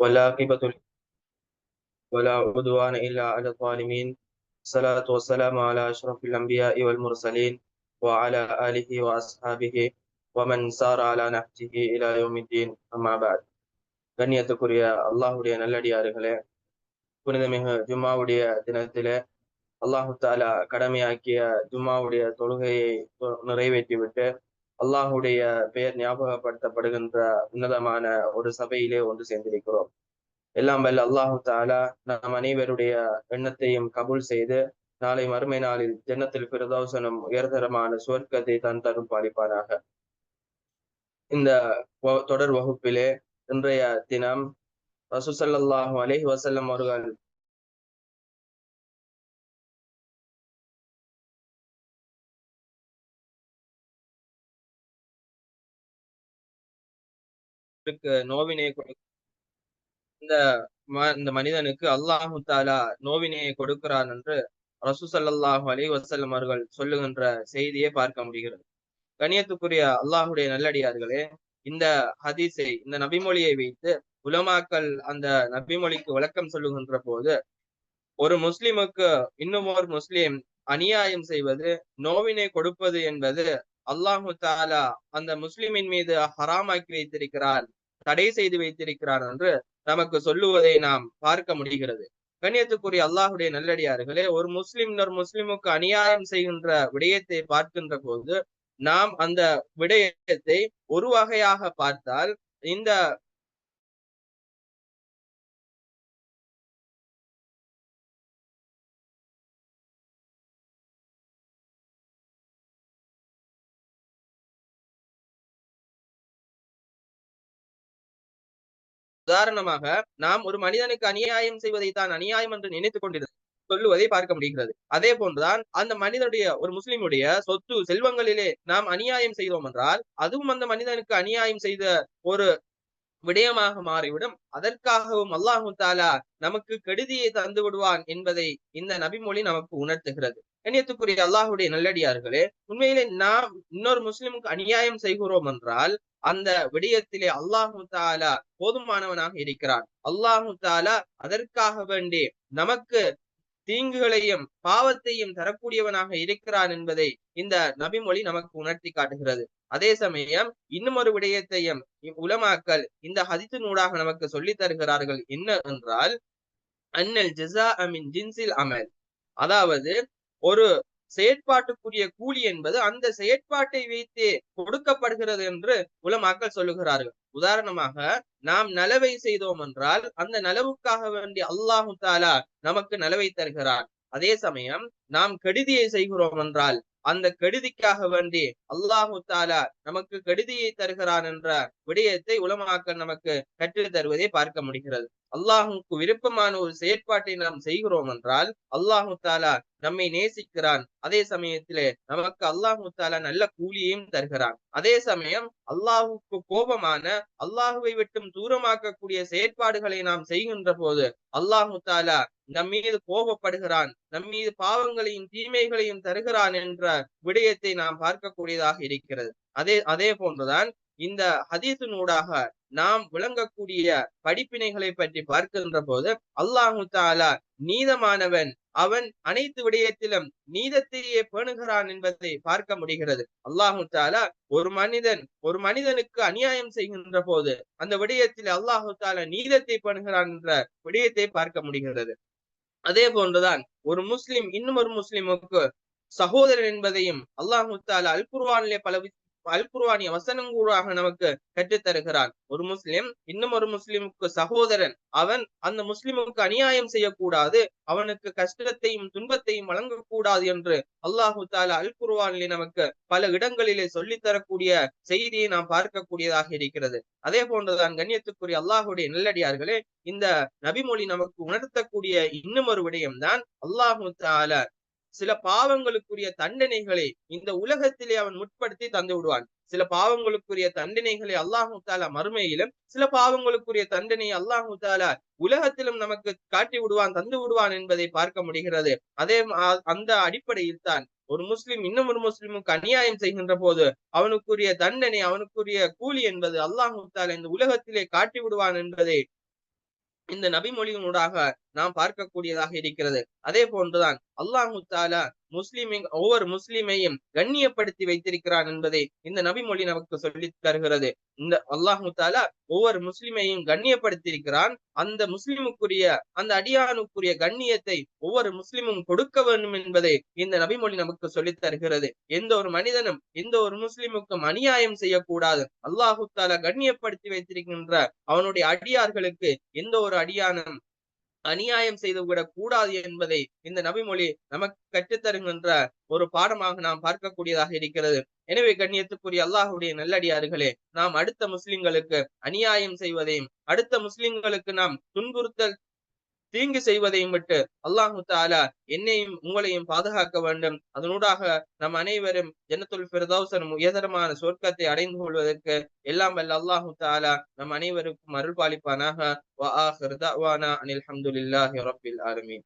ولا عقبة ولا عدوان إلا على الظالمين الصلاة والسلام على أشرف الأنبياء والمرسلين وعلى آله وأصحابه ومن سار على نهجه إلى يوم الدين أما بعد கண்ணியத்துக்குரிய அல்லாஹுடைய நல்லடியார்களே புனிதமிகு ஜும்மாவுடைய தினத்திலே அல்லாஹு தாலா கடமையாக்கிய ஜும்மாவுடைய தொழுகையை நிறைவேற்றிவிட்டு அல்லாஹுடைய பெயர் ஞாபகப்படுத்தப்படுகின்ற உன்னதமான ஒரு சபையிலே ஒன்று சேர்ந்திருக்கிறோம். எல்லாம் வல்ல அல்லாஹு தாலா நம் அனைவருடைய எண்ணத்தையும் கபூல் செய்து நாளை மறுமை நாளில் ஜன்னத்தில் பிரதோசனம் உயர்தரமான சுவர்க்கத்தை தன் தரும் பாலிப்பானாக. இந்த தொடர் வகுப்பிலே இன்றைய தினம் ரசூசல்லாஹு அலேஹி வசல்லம் அவர்கள் நோவினை இந்த இந்த மனிதனுக்கு அல்லாஹு தாலா நோவினையை கொடுக்கிறான் என்று ரசூசல்லாஹு அலி வசல்லம் அவர்கள் சொல்லுகின்ற செய்தியை பார்க்க முடிகிறது. கணியத்துக்குரிய அல்லாஹுடைய நல்லடியார்களே இந்த ஹதீஸை இந்த நபிமொழியை வைத்து உலமாக்கள் அந்த நபிமொழிக்கு விளக்கம் சொல்லுகின்ற போது ஒரு முஸ்லிமுக்கு இன்னும் ஒரு முஸ்லிம் அநியாயம் செய்வது நோவினை கொடுப்பது என்பது அல்லாஹு தாலா அந்த முஸ்லிமின் மீது ஹராமாக்கி வைத்திருக்கிறார் தடை செய்து வைத்திருக்கிறார் என்று நமக்கு சொல்லுவதை நாம் பார்க்க முடிகிறது. கண்ணியத்துக்குரிய அல்லாஹுடைய நல்லடியார்களே ஒரு முஸ்லிம் இன்னொரு முஸ்லிமுக்கு அநியாயம் செய்கின்ற விடயத்தை பார்க்கின்ற போது நாம் அந்த விடயத்தை ஒரு வகையாக பார்த்தால் இந்த உதாரணமாக நாம் ஒரு மனிதனுக்கு அநியாயம் செய்வதை தான் அநியாயம் என்று நினைத்துக் கொண்டிருந்தோம் சொல்லுவதை பார்க்க முடிகிறது. அதே போன்றுதான் அந்த மனிதனுடைய ஒரு முஸ்லிமுடைய சொத்து செல்வங்களிலே நாம் அநியாயம் செய்தோம் என்றால் அதுவும் அந்த மனிதனுக்கு அநியாயம் செய்த ஒரு விடயமாக மாறிவிடும். அதற்காகவும் அல்லாஹு தாலா நமக்கு கெடுதியை தந்து விடுவான் என்பதை இந்த நபிமொழி நமக்கு உணர்த்துகிறது. கண்ணியத்துக்குரிய அல்லாஹுடைய நல்லடியார்களே உண்மையிலே நாம் இன்னொரு முஸ்லிமுக்கு அநியாயம் செய்கிறோம் என்றால் அந்த விடயத்திலே அல்லாஹு தாலா போதுமானவனாக இருக்கிறான். அல்லாஹு தாலா அதற்காக வேண்டி நமக்கு தீங்குகளையும் பாவத்தையும் தரக்கூடியவனாக இருக்கிறான் என்பதை இந்த நபிமொழி நமக்கு உணர்த்தி காட்டுகிறது. அதே சமயம் இன்னும் ஒரு விடயத்தையும் உலமாக்கல் இந்த ஹதித்தினூடாக நமக்கு சொல்லி தருகிறார்கள். என்ன என்றால் அன்னல் ஜிசா அமின் ஜின்சில் அமல். அதாவது ஒரு செயற்பாட்டுக்குரிய கூலி என்பது அந்த செயற்பாட்டை வைத்து கொடுக்கப்படுகிறது என்று உலமாக்கள் சொல்லுகிறார்கள். உதாரணமாக நாம் நலவை செய்தோம் என்றால் அந்த நலவுக்காக வேண்டி அல்லாஹு தாலா நமக்கு நலவை தருகிறார் அதே சமயம் நாம் கெடுதியை செய்கிறோம் என்றால் அந்த கெடுதிக்காக வேண்டி அல்லாஹு தாலா நமக்கு கெடுதியை தருகிறான் என்ற விடயத்தை உலமாக்கள் நமக்கு கற்றுத் தருவதை பார்க்க முடிகிறது. அல்லாஹுக்கு விருப்பமான ஒரு செயற்பாட்டை நாம் செய்கிறோம் என்றால் அல்லாஹு தாலா நம்மை நேசிக்கிறான். அதே சமயத்திலே நமக்கு அல்லாஹு தாலா நல்ல கூலியையும் தருகிறான். அதே சமயம் அல்லாஹுக்கு கோபமான அல்லாஹுவை விட்டும் தூரமாக்கக்கூடிய செயற்பாடுகளை நாம் செய்கின்ற போது அல்லாஹு தாலா நம் மீது கோபப்படுகிறான் நம் மீது பாவங்களையும் தீமைகளையும் தருகிறான் என்ற விடயத்தை நாம் பார்க்கக்கூடியதாக இருக்கிறது. அதே அதே போன்றுதான் இந்த ஹதீசினூடாக நாம் விளங்கக்கூடிய படிப்பினைகளை பற்றி பார்க்கின்ற போது அல்லாஹு தாலா நீதமானவன். அவன் அனைத்து விடயத்திலும் நீதத்தையே பேணுகிறான் என்பதை பார்க்க முடிகிறது. அல்லாஹு தாலா ஒரு மனிதன் ஒரு மனிதனுக்கு அநியாயம் செய்கின்ற போது அந்த விடயத்தில் அல்லாஹு தாலா நீதத்தை பேணுகிறான் என்ற விடயத்தை பார்க்க முடிகிறது. அதே போன்றுதான் ஒரு முஸ்லிம் இன்னும் ஒரு முஸ்லிமுக்கு சகோதரன் என்பதையும் அல்லாஹு தாலா அல் குர்வானிலே பல அல்குர்வானிய வசனம் நமக்கு கற்றுத்தருகிறான். ஒரு முஸ்லிம் இன்னும் ஒரு முஸ்லிமுக்கு சகோதரன் அவன் அந்த முஸ்லிமுக்கு அநியாயம் செய்யக்கூடாது அவனுக்கு கஷ்டத்தையும் துன்பத்தையும் வழங்கக்கூடாது என்று அல்லாஹு தாலா அல் குர்வானிலே நமக்கு பல இடங்களிலே சொல்லித்தரக்கூடிய செய்தியை நாம் பார்க்கக்கூடியதாக இருக்கிறது. அதே போன்றுதான் கண்ணியத்துக்குரிய அல்லாஹுடைய நல்லடியார்களே இந்த நபிமொழி நமக்கு உணர்த்தக்கூடிய இன்னும் ஒரு விடயம்தான் அல்லாஹு தாலா சில பாவங்களுக்குரிய தண்டனைகளை இந்த உலகத்திலே அவன் முற்படுத்தி தந்து விடுவான். சில பாவங்களுக்குரிய தண்டனைகளை அல்லாஹு தாலா மறுமையிலும் சில பாவங்களுக்குரிய தண்டனை அல்லாஹு தாலா உலகத்திலும் நமக்கு காட்டி விடுவான் தந்து விடுவான் என்பதை பார்க்க முடிகிறது. அதே அந்த அடிப்படையில் தான் ஒரு முஸ்லிம் இன்னும் ஒரு முஸ்லிமுக்கு அநியாயம் செய்கின்ற போது அவனுக்குரிய தண்டனை அவனுக்குரிய கூலி என்பது அல்லாஹு தாலா இந்த உலகத்திலே காட்டி விடுவான் என்பதை இந்த நபிமொழியினூடாக நாம் பார்க்கக்கூடியதாக இருக்கிறது. அதே போன்றுதான் அல்லாஹு தாலா முஸ்லிமின் ஒவ்வொரு முஸ்லிமையும் கண்ணியப்படுத்தி வைத்திருக்கிறான் என்பதை இந்த நபிமொழி நமக்கு சொல்லி தருகிறது. இந்த அல்லாஹு தாலா ஒவ்வொரு முஸ்லிமையும் கண்ணியப்படுத்தியிருக்கிறான். அந்த முஸ்லிமுக்குரிய அந்த அடியானுக்குரிய கண்ணியத்தை ஒவ்வொரு முஸ்லிமும் கொடுக்க வேண்டும் என்பதை இந்த நபிமொழி நமக்கு சொல்லி தருகிறது. எந்த ஒரு மனிதனும் எந்த ஒரு முஸ்லிமுக்கும் அநியாயம் செய்யக்கூடாது. அல்லாஹு தாலா கண்ணியப்படுத்தி வைத்திருக்கின்ற அவனுடைய அடியார்களுக்கு எந்த ஒரு அடியானும் அநியாயம் செய்து விட கூடாது என்பதை இந்த நபிமொழி நமக்கு கற்றுத்தருகின்ற ஒரு பாடமாக நாம் பார்க்கக்கூடியதாக இருக்கிறது. எனவே கண்ணியத்துக்குரிய அல்லாஹுடைய நல்லடியார்களே நாம் அடுத்த முஸ்லிம்களுக்கு அநியாயம் செய்வதையும் அடுத்த முஸ்லிம்களுக்கு நாம் துன்புறுத்தல் தீங்கு செய்வதையும் விட்டு அல்லாஹு தாலா என்னையும் உங்களையும் பாதுகாக்க வேண்டும். அதனூடாக நம் அனைவரும் ஜன்னத்துல் பிரதோசன் உயர்தரமான சொர்க்கத்தை அடைந்து கொள்வதற்கு எல்லாம் வல்ல அல்லாஹு தாலா நம் அனைவருக்கும் அருள் பாலிப்பானாக அனில் அஹமதுல்லாஹி ரபில் ஆலமீன்.